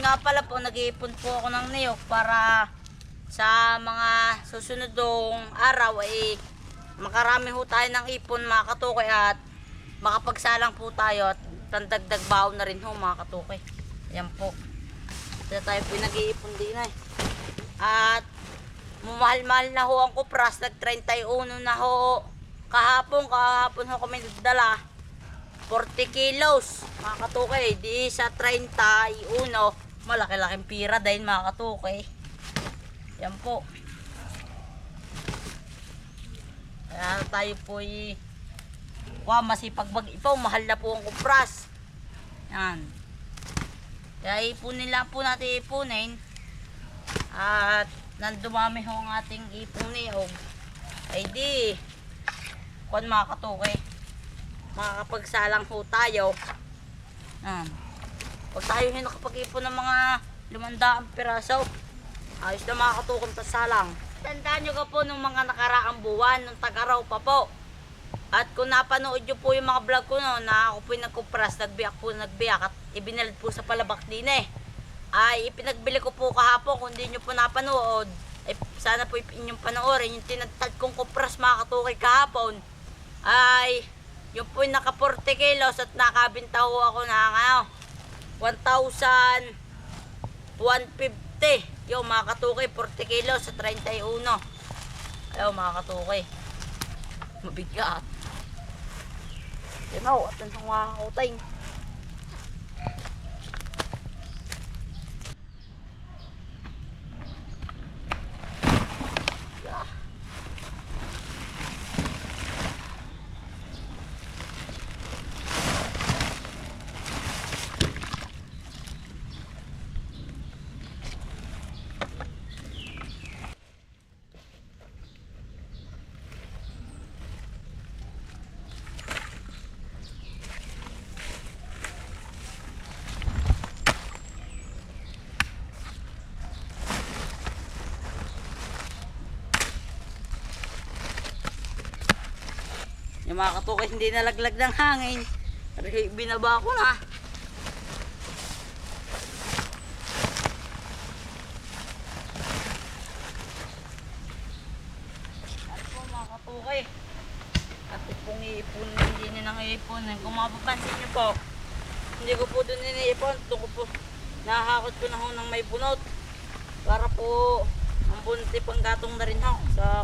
nga pala po, nag-iipon po ako ng niyog para sa mga susunodong araw ay makarami ho tayo ng ipon mga katukoy at makapagsalang po tayo at pandagdag baon na rin ho mga katukoy. Ayan po. Kaya tayo pinag-iipon din ay. At Mumahal-mahal na ho ang kupras, nag 31 na ho. Kahapon, kahapon ho kami nagdala. 40 kilos, mga katukay. Di sa 31, malaki-laking pira dahil mga. Yan po. Kaya tayo po ay Wow, masipag mag-ipaw, mahal na po ang kupras. Yan. Kaya ipunin lang po natin ipunin. At nang dumami ho ang ating ipong niyog, ay di, kung mga makakapagsalang ho tayo. Yan. Pag tayo yung nakapag-ipon ng mga limandaang piraso, ayos na mga katukang pasalang. Tandaan nyo ka po nung mga nakaraang buwan, nung tagaraw pa po. At kung napanood nyo po yung mga vlog ko no, na ako po yung nagkupras, nagbiyak po, nagbiyak at ibinalad po sa palabak din eh ay ipinagbili ko po kahapon kung hindi nyo po napanood ay sana po inyong panoorin yung tinatad kong kupras mga katukay kahapon ay yung po yung naka 40 kilos at nakabinta ho ako ng ano 1,150 yung mga katukay 40 kilos sa 31 ayaw mga katukay mabigat. Yun o at ang mga kautay Yung mga katukay hindi nalaglag ng hangin. Binaba ko na. At po mga katukay. Iipon, hindi. Kung mapapansin nyo po, hindi ko po doon iniipon. Doon ko po, nahakot ko na ho ng may bunot. Para po, ang bunti pang gatong na rin ho sa